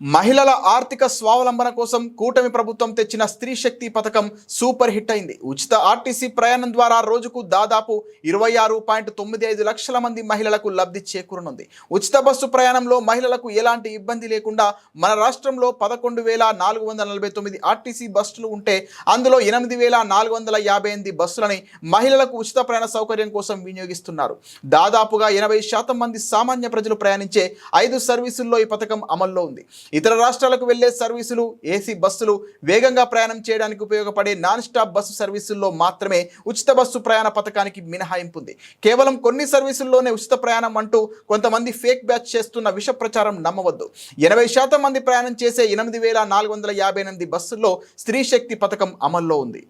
మహిళల ఆర్థిక స్వావలంబన కోసం కూటమి ప్రభుత్వం తెచ్చిన స్త్రీ శక్తి పథకం సూపర్ హిట్ అయింది. ఉచిత ఆర్టీసీ ప్రయాణం ద్వారా రోజుకు దాదాపు ఇరవై ఆరు పాయింట్ తొమ్మిది ఐదు లక్షల మంది మహిళలకు లబ్ధి చేకూరనుంది. ఉచిత బస్సు ప్రయాణంలో మహిళలకు ఎలాంటి ఇబ్బంది లేకుండా మన రాష్ట్రంలో పదకొండు వేల నాలుగు వందల నలభై తొమ్మిది ఆర్టీసీ బస్సులు ఉంటే అందులో ఎనిమిది వేల నాలుగు వందల యాభై ఎనిమిది బస్సులని మహిళలకు ఉచిత ప్రయాణ సౌకర్యం కోసం వినియోగిస్తున్నారు. దాదాపుగా ఎనభై శాతం మంది సామాన్య ప్రజలు ప్రయాణించే ఐదు సర్వీసుల్లో ఈ పథకం అమల్లో ఉంది. ఇతర రాష్ట్రాలకు వెళ్ళే సర్వీసులు ఏసీ బస్సులు వేగంగా ప్రయాణం చేయడానికి ఉపయోగపడే నాన్ స్టాప్ బస్సు సర్వీసుల్లో మాత్రమే ఉచిత బస్సు ప్రయాణ పథకానికి మినహాయింపు ఉంది కేవలం కొన్ని సర్వీసుల్లోనే ఉచిత ప్రయాణం అంటూ కొంతమంది ఫేక్ బ్యాచ్ చేస్తున్న విష ప్రచారం నమ్మవద్దు. ఎనభై శాతం మంది ప్రయాణం చేసే ఎనిమిది వేల నాలుగు వందల యాభై ఎనిమిది బస్సుల్లో స్త్రీ శక్తి పథకం అమల్లో ఉంది.